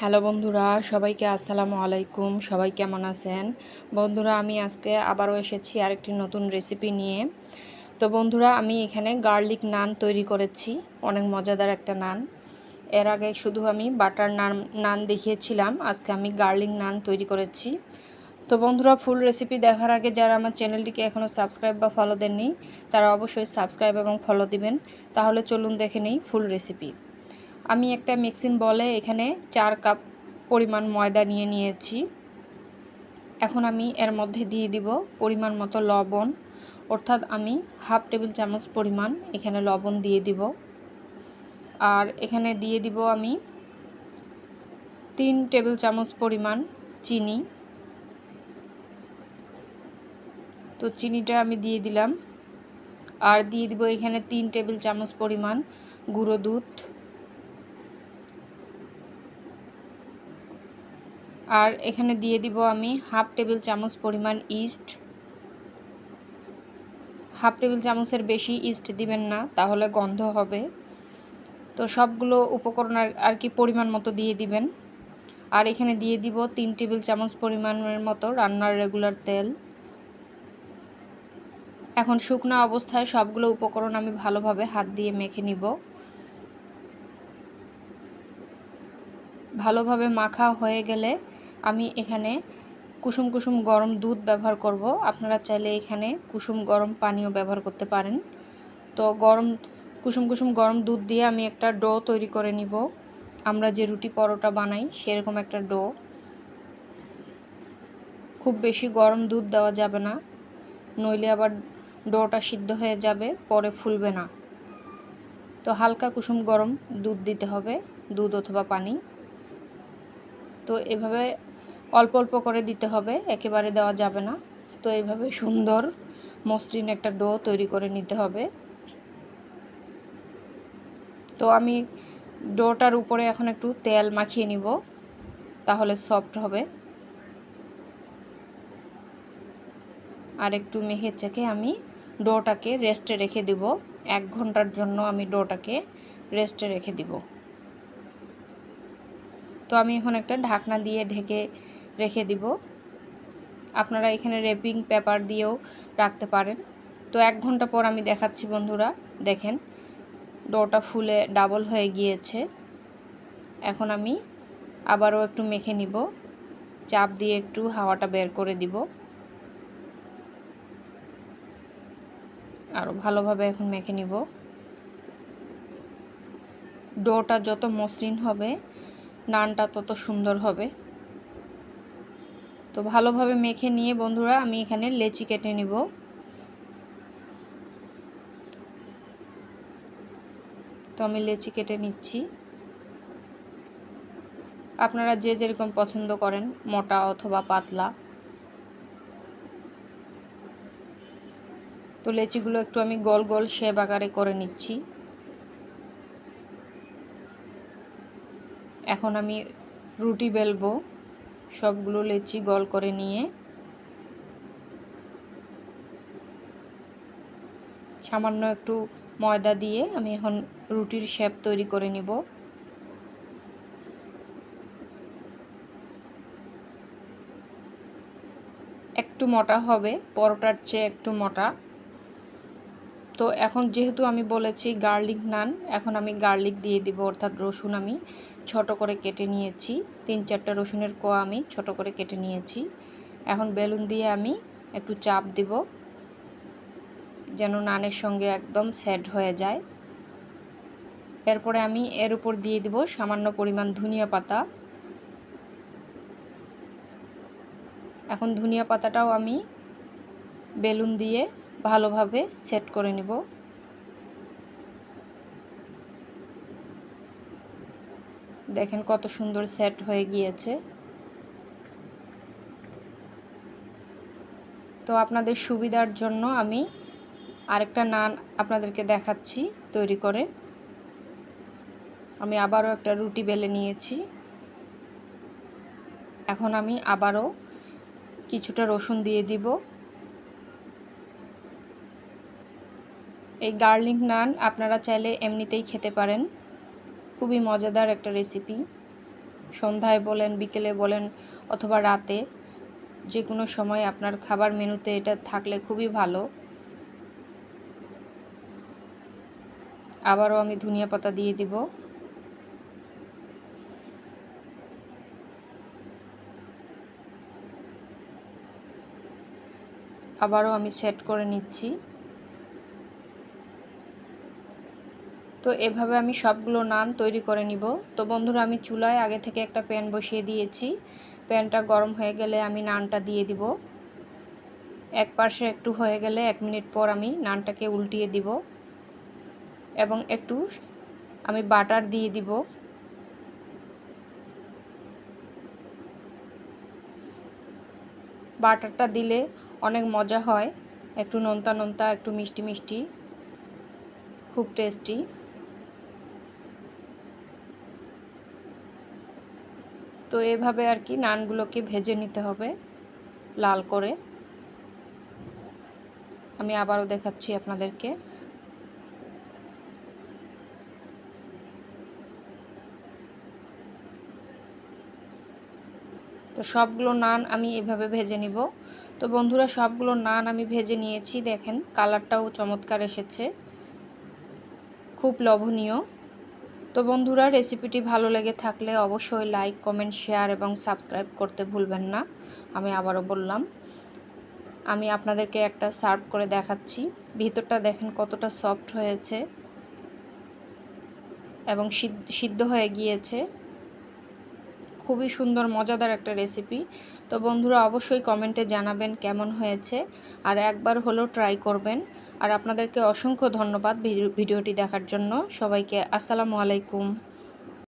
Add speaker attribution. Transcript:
Speaker 1: Hello বন্ধুরা, সবাইকে আসসালামু আলাইকুম। সবাই কেমন আছেন? বন্ধুরা, আমি আজকে আবারও এসেছি আরেকটি নতুন রেসিপি নিয়ে। তো বন্ধুরা, আমি এখানে গার্লিক নান তৈরি করেছি। অনেক মজাদার একটা নান এর আগে শুধু আমি বাটার নান নান দেখিয়েছিলাম। আজকে আমি গার্লিক নান তৈরি করেছি। তো বন্ধুরা ফুল রেসিপি দেখার আগে যারা আমার চ্যানেলটিকে এখনও সাবস্ক্রাইব বা ফলো দেননি, তারা অবশ্যই সাবস্ক্রাইব এবং ফলো দিবেন। তাহলে চলুন দেখে নিই ফুল রেসিপি আমি একটা মিক্সিং বলে এখানে চার কাপ পরিমাণ ময়দা নিয়ে নিয়েছি। এখন আমি এর মধ্যে দিয়ে দিব পরিমাণ মতো লবণ, অর্থাৎ আমি হাফ টেবিল চামচ পরিমাণ এখানে লবণ দিয়ে দিব। আর এখানে দিয়ে দিব আমি তিন টেবিল চামচ পরিমাণ চিনি। তো চিনিটা আমি দিয়ে দিলাম। আর দিয়ে দিব এখানে তিন টেবিল চামচ পরিমাণ গুঁড়ো দুধ। আর এখানে দিয়ে দিব আমি হাফ টেবিল চামচ পরিমাণ ইস্ট। হাফ টেবিল চামচের বেশি ইস্ট দিবেন না, তাহলে গন্ধ হবে। তো সবগুলো উপকরণ আর কি পরিমাণ মতো দিয়ে দিবেন। আর এখানে দিয়ে দিব তিন টেবিল চামচ পরিমাণের মতো রান্নার রেগুলার তেল। এখন শুকনো অবস্থায় সবগুলো উপকরণ আমি ভালোভাবে হাত দিয়ে মেখে নিব। ভালোভাবে মাখা হয়ে গেলে আমি এখানে কুসুম কুসুম গরম দুধ ব্যবহার করব। আপনারা চাইলে এখানে কুসুম গরম পানিও ব্যবহার করতে পারেন। তো গরম, কুসুম কুসুম গরম দুধ দিয়ে আমি একটা ডো তৈরি করে নিব। আমরা যে রুটি পরোটা বানাই সেরকম একটা ডো। খুব বেশি গরম দুধ দেওয়া যাবে না, নইলে আবার ডোটা সিদ্ধ হয়ে যাবে, পরে ফুলবে না। তো হালকা কুসুম গরম দুধ দিতে হবে, দুধ অথবা পানি। তো এভাবে অল্প অল্প করে দিতে হবে, একেবারে দেওয়া যাবে না। তো এইভাবে সুন্দর মসৃণ একটা ডো তৈরি করে নিতে হবে। তো আমি ডোটার উপরে এখন একটু তেল মাখিয়ে নিব, তাহলে সফট হবে। আর একটু মেখে চেখে আমি ডোটাকে রেস্টে রেখে দিব। এক ঘণ্টার জন্য আমি ডোটাকে রেস্টে রেখে দিব। তো আমি এখন একটা ঢাকনা দিয়ে ঢেকে রেখে দিব। আপনারা এখানে রেপিং পেপার দিয়েও রাখতে পারেন। তো এক ঘণ্টা পর আমি দেখাচ্ছি বন্ধুরা, দেখেন। ডোটা ফুলে ডাবল হয়ে গিয়েছে। এখন আমি আবারও একটু মেখে নিব। চাপ দিয়ে একটু হাওয়াটা বের করে দিব। আরও ভালোভাবে এখন মেখে নিব। ডোটা যত মসৃণ হবে, নানটা তত সুন্দর হবে। তো ভালোভাবে মেখে নিয়ে বন্ধুরা আমি এখানে লেচি কেটে নিব। তো আমি লেচি কেটে নিচ্ছি। আপনারা যে যেরকম পছন্দ করেন, মোটা অথবা পাতলা। তো লেচিগুলো একটু আমি গোল গোল শেপ আকারে করে নিচ্ছি। এখন আমি রুটি বেলবো। সবগুলো লেচি গল করে নিয়ে সামান্য একটু ময়দা দিয়ে আমি এখন রুটির শেপ তৈরি করে নিব। একটু মোটা হবে, পরোটার চেয়ে একটু মোটা। তো এখন যেহেতু আমি বলেছি গার্লিক নান, এখন আমি গার্লিক দিয়ে দিব, অর্থাৎ রসুন আমি ছোট করে কেটে নিয়েছি। তিন চারটা রসুনের কোয়া আমি ছোট করে কেটে নিয়েছি। এখন বেলুন দিয়ে আমি একটু চাপ দিব, যেন নানের সঙ্গে একদম সেট হয়ে যায়। এরপরে আমি এর উপর দিয়ে দিব সামান্য পরিমাণ ধনিয়া পাতা। এখন ধনিয়া পাতাটাও আমি বেলুন দিয়ে ভালোভাবে সেট করে নিব। দেখেন কত সুন্দর সেট হয়ে গিয়েছে। তো আপনাদের সুবিধার জন্য আমি আরেকটা নান আপনাদেরকে দেখাচ্ছি তৈরি করে। আমি আবারও একটা রুটি বেলে নিয়েছি। এখন আমি আবারও কিছুটা রসুন দিয়ে দিব। এই গার্লিক নান আপনারা চাইলে এমনিতেই খেতে পারেন। খুবই মজাদার একটা রেসিপি সন্ধ্যায় বলেন, বিকেলে বলেন অথবা রাতে যে কোনো সময় আপনার খাবার মেনুতে এটা থাকলে খুবই ভালো। আবারও আমি ধনিয়া পাতা দিয়ে দিব। আবারও আমি সেট করে নিচ্ছি। তো এভাবে আমি সবগুলো নান তৈরি করে নিব। তো বন্ধুরা, আমি চুলায় আগে থেকে একটা প্যান বসিয়ে দিয়েছি। প্যানটা গরম হয়ে গেলে আমি নানটা দিয়ে দিব। এক পাশে একটু হয়ে গেলে এক মিনিট পর আমি নানটাকে উল্টিয়ে দিব এবং একটু আমি বাটার দিয়ে দিব। বাটারটা দিলে অনেক মজা হয়। একটু নোনতা নোনতা, একটু মিষ্টি মিষ্টি, খুব টেস্টি। তো এভাবে আর কি নানগুলোকে ভেজে নিতে হবে লাল করে। আমি আবারও দেখাচ্ছি আপনাদেরকে। তো সবগুলো নান আমি এভাবে ভেজে নিব। তো বন্ধুরা, সবগুলো নান আমি ভেজে নিয়েছি। দেখেন, কালারটাও চমৎকার এসেছে। খুব লোভনীয়। তো বন্ধুরা রেসিপিটি ভালো লেগে থাকলে অবশ্যই লাইক কমেন্ট শেয়ার এবং সাবস্ক্রাইব করতে ভুলবেন না। আমি আবারও বললাম, আমি আপনাদেরকে একটা সার্ভ করে দেখাচ্ছি। ভিতরটা দেখেন কতটা সফট হয়েছে এবং সিদ্ধ হয়ে গিয়েছে। খুবই সুন্দর, মজাদার একটা রেসিপি তো বন্ধুরা, অবশ্যই কমেন্টে জানাবেন কেমন হয়েছে। আর একবার হলেও ট্রাই করবেন। আর আপনাদেরকে অসংখ্য ধন্যবাদ ভিডিওটি দেখার জন্য। সবাইকে আসসালামু আলাইকুম।